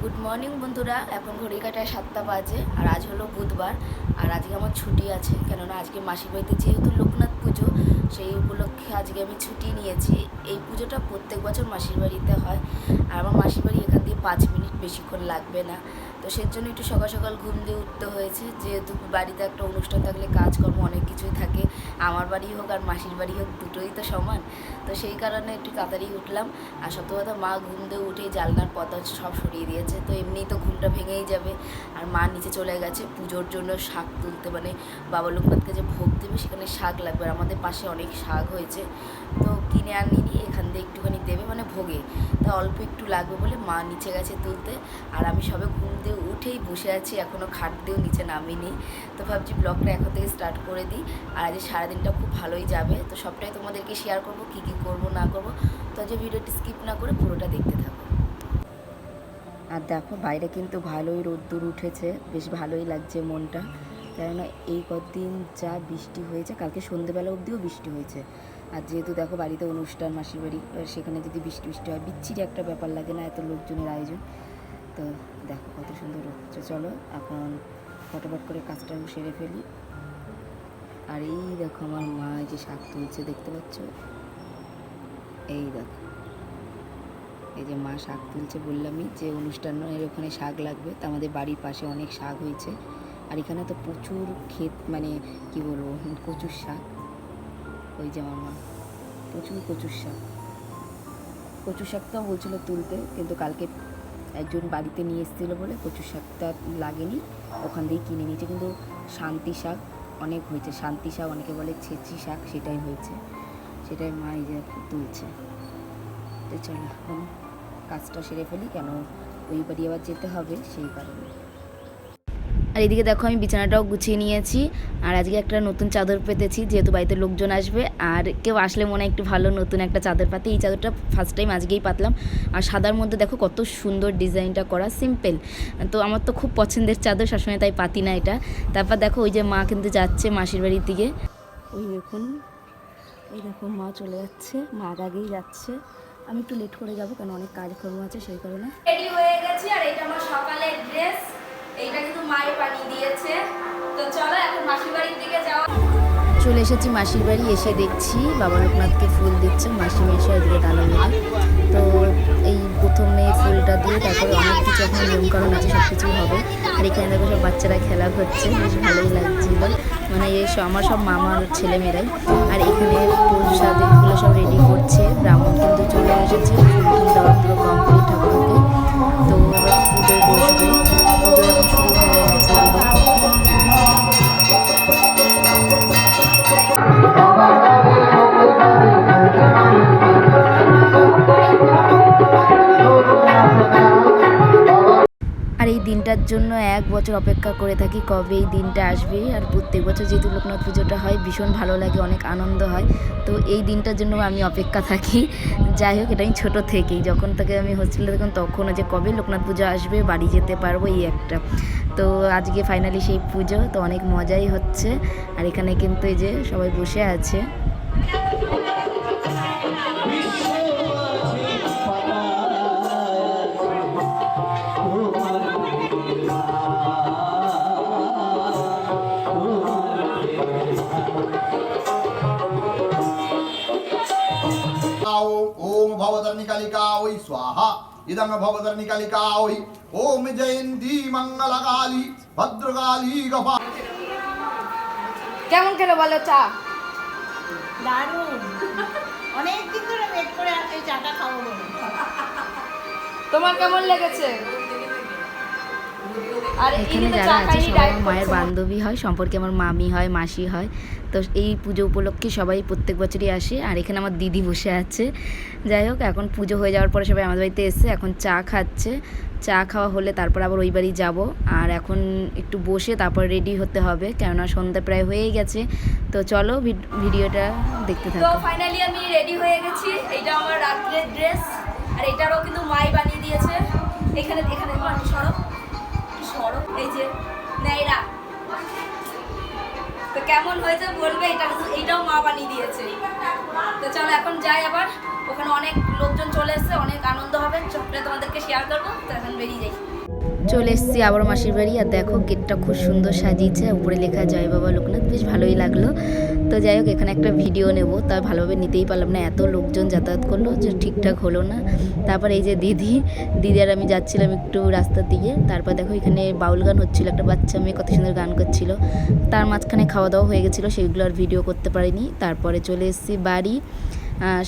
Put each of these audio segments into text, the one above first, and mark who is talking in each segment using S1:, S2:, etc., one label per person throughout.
S1: Good morning বন্ধুরা। এখন ঘড়ি কাটায় সাতটা বাজে, আর আজ হলো বুধবার, আর আজকে আমার ছুটি আছে। কেননা আজকে মাসির বাড়িতে যেহেতু লোকনাথ পুজো, সেই উপলক্ষে আজকে আমি ছুটি নিয়েছি। এই পুজোটা প্রত্যেক বছর মাসির বাড়িতে হয় আর আমার মাসির বাড়ি এখান দিয়ে পাঁচ মিনিট বেশিক্ষণ লাগবে না। তো সেই জন্য একটু সকাল সকাল ঘুম দিয়ে উঠতে হয়েছে। যেহেতু বাড়িতে একটা অনুষ্ঠান থাকলে কাজকর্ম অনেক কিছুই থাকে। আমার বাড়ি হোক আর মাসির বাড়ি হোক দুটোই তো সমান। তো সেই কারণে একটু তাড়াতাড়ি উঠলাম। আর সত্য কথা, মা ঘুম দিয়ে উঠেই জানলার পর্দা সব সরিয়ে দিয়েছে। তো এমনিই তো ঘুমটা ভেঙেই যাবে। আর মা নিচে চলে গেছে পুজোর জন্য শাক তুলতে। মানে বাবা লোকনাথকে যে ভোগ দেবে সেখানে শাক লাগবে। আর আমাদের পাশে অনেক শাক হয়েছে। তো কিনে আনিনি। অল্প একটু লাগবে বলে মা নিচে গেছে তুলতে। আর আমি সবে ঘুম দিয়ে উঠেই বসে আছি এখনও খাট দিয়েও নিচে নামিনি। তো ভাবছি ব্লগটা এখন থেকে স্টার্ট করে দিই। আর আজ সারাদিনটা খুব ভালোই যাবে। তো সবটাই তোমাদেরকে শেয়ার করব, কী কী করব, না করব। তো আজ ভিডিওটি স্কিপ না করে পুরোটা দেখতে থাকো। আর দেখো, বাইরে কিন্তু ভালোই রোদ্দুর উঠেছে। বেশ ভালোই লাগছে মনটা। কেননা এই কদিন যা বৃষ্টি হয়েছে, কালকে সন্ধেবেলা অবধিও বৃষ্টি হয়েছে। আর যেহেতু দেখো বাড়িতে অনুষ্ঠান, মাসির বাড়ি, এবার সেখানে যদি বৃষ্টি বৃষ্টি হয়, বিচ্ছিরি একটা ব্যাপার লাগে না এত লোকজনের আয়োজন। তো দেখো কত সুন্দর হচ্ছে। চলো এখন ফটোফট করে কাজটা সেরে ফেলি। আর এই দেখো আমার মা যে শাক তুলছে, দেখতে পাচ্ছ? এই দেখো। এই যে মা শাক তুলছে বললামই যে অনুষ্ঠানের ওখানে শাক লাগবে। তা আমাদের বাড়ির পাশে অনেক শাক হয়েছে। আর এখানে তো প্রচুর ক্ষেত মানে কি বলব, কচুর শাক। ওই যে আমার মা। প্রচুর কচুর শাক। কচুর শাকটাও বলছিল তুলতে, কিন্তু কালকে একজন বাড়িতে নিয়ে এসেছিল বলে কচুর শাকটা লাগেনি, ওখান দিয়ে কিনে নিয়েছে। কিন্তু শান্তি শাক অনেক হয়েছে। শান্তি শাক অনেকে বলে ছেঁচি শাক, সেটাই হয়েছে। সেটাই মা এই যে তুলছে। তো চলো এখন কাজটা সেরে ফেলি, কেন ওই বাড়ি আবার যেতে হবে সেই কারণে। আর এদিকে দেখো আমি বিছানাটাও গুছিয়ে নিয়েছি। আর আজকে একটা নতুন চাদর পেতেছি, যেহেতু বাড়িতে লোকজন আসবে। আর কেউ আসলে মনে হয় একটু ভালো নতুন একটা চাদর পাতে। এই চাদরটা ফার্স্ট টাইম আজকেই পাতলাম। আর সাদার মধ্যে দেখো কত সুন্দর ডিজাইনটা করা সিম্পল তো আমার তো খুব পছন্দের চাদর, সবসময় তাই পাতি না এটা। তারপর দেখো ওই যে মা কিন্তু যাচ্ছে মাসির বাড়ির দিকে। ওই দেখুন, এই দেখো মা চলে যাচ্ছে, মা আগেই যাচ্ছে। আমি একটু লেট করে যাব কারণ অনেক কাজকর্ম আছে, সেই কারণে। রেডি হয়ে গেছি, আর এটা আমার সকালের ড্রেস চলো এসেছি মাসির বাড়ি, এসে দেখছি বাবা লোকনাথকে ফুল দিচ্ছে, মাসি মেশে এদিকে দাঁড়ানো তো এই প্রথমে ফুলটা দিয়ে তারপরে অনেক কিছু এখন নিয়মকানুন আছে, সব কিছুই হবে। আর এখানে দেখো সব বাচ্চারা খেলা করছে, বেশ ভালোই লাগছিল। মানে এই সব আমার সব মামার ছেলেমেয়েরাই। আর এখানে প্রসাদ এগুলো সব রেডি করছে। ব্রাহ্মণ কিন্তু চলে এসেছে দেওয়া পুরো কমপ্লিট ঠাকুরকে তো পুজোয় বসবে। দিনটার জন্য এক বছর অপেক্ষা করে থাকি কবে এই দিনটা আসবে। আর প্রত্যেক বছর যেহেতু লোকনাথ পুজোটা হয়, ভীষণ ভালো লাগে, অনেক আনন্দ হয়। তো এই দিনটার জন্য আমি অপেক্ষা থাকি। যাই হোক এটা আমি ছোটো থেকেই। যখন থেকে আমি হোস্টেলে তখন তখনও যে কবে লোকনাথ পুজো আসবে, বাড়ি যেতে পারব, এই একটা। তো আজকে ফাইনালি সেই পুজো, তো অনেক মজাই হচ্ছে। আর এখানে কিন্তু এই যে সবাই বসে আছে।
S2: ओम भवतर्णिकालिका वै स्वाहा इदं भवतर्णिकालिका वै ओम जयन्ती मङ्गलकाली भद्रकाली गपा
S1: কেমন খেলো বলো চা
S3: দারুণ অনেক দিন ধরে ওয়েট করে এই চাটা খাবো বলে
S1: তোমার কেমন লেগেছে আর
S4: এখানে যারা আছে সবাই আমার মায়ের বান্ধবী হয় সম্পর্কে আমার মামি হয় মাসি হয়। তো এই পুজো উপলক্ষে সবাই প্রত্যেক বছরই আসে। আর এখানে আমার দিদি বসে আছে। যাই হোক এখন পুজো হয়ে যাওয়ার পরে সবাই আমাদের বাড়িতে এসে এখন চা খাচ্ছে। চা খাওয়া হলে তারপর আবার ওই বাড়ি যাব। আর এখন একটু বসে তারপর রেডি হতে হবে। কেননা সন্ধ্যা প্রায় হয়েই গেছে। তো চলো ভিড- ভিডিওটা দেখতে
S1: তো
S4: থাকো।
S1: ফাইনালি আমি রেডি হয়ে গেছি। এইটা আমার রাত্রের ড্রেস আর এটারও কিন্তু মাই বানিয়ে দিয়েছে। এখানে এখানে সরব সরব এই যে নেয়রা তো কেমন হয়েছে বলবে? এটা এইটাও মা বানিয়ে দিয়েছে। তো
S4: তো চলো, এখন যাই আবার। ওখানে অনেক লোকজন চলে এসছে, অনেক আনন্দ হবে। চোখটা তোমাদেরকে শেয়ার করব। তো এখন বেরিয়ে যাই।
S1: চলে এসেছি আবার মাসির বাড়ি, আর দেখো গেটটা খুব সুন্দর সাজিয়েছে উপরে লেখা জয় বাবা লোকনাথ, বেশ ভালোই লাগল। তো যাই হোক, এখানে একটা ভিডিও নেব, তা ভালোভাবে নিতেই পারলাম না, এত লোকজন যাতায়াত করল যে ঠিকঠাক হলো না। তারপর এই যে দিদি দিদি আর আমি যাচ্ছিলাম একটু রাস্তার দিকে, তারপর দেখো এখানে বাউল গান হচ্ছিল, একটা বাচ্চা মেয়ে কত সুন্দর গান করছিল। তার মাঝখানে খাওয়া দাওয়া হয়ে গেছিল সেইগুলো আর ভিডিও করতে পারিনি, তারপরে চলে এসেছি বাড়ি।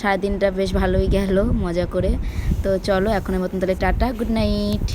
S1: সারাদিনটা বেশ ভালোই গেল, মজা করে। তো চলো, এখনের মতন তাহলে টাটা, গুড নাইট।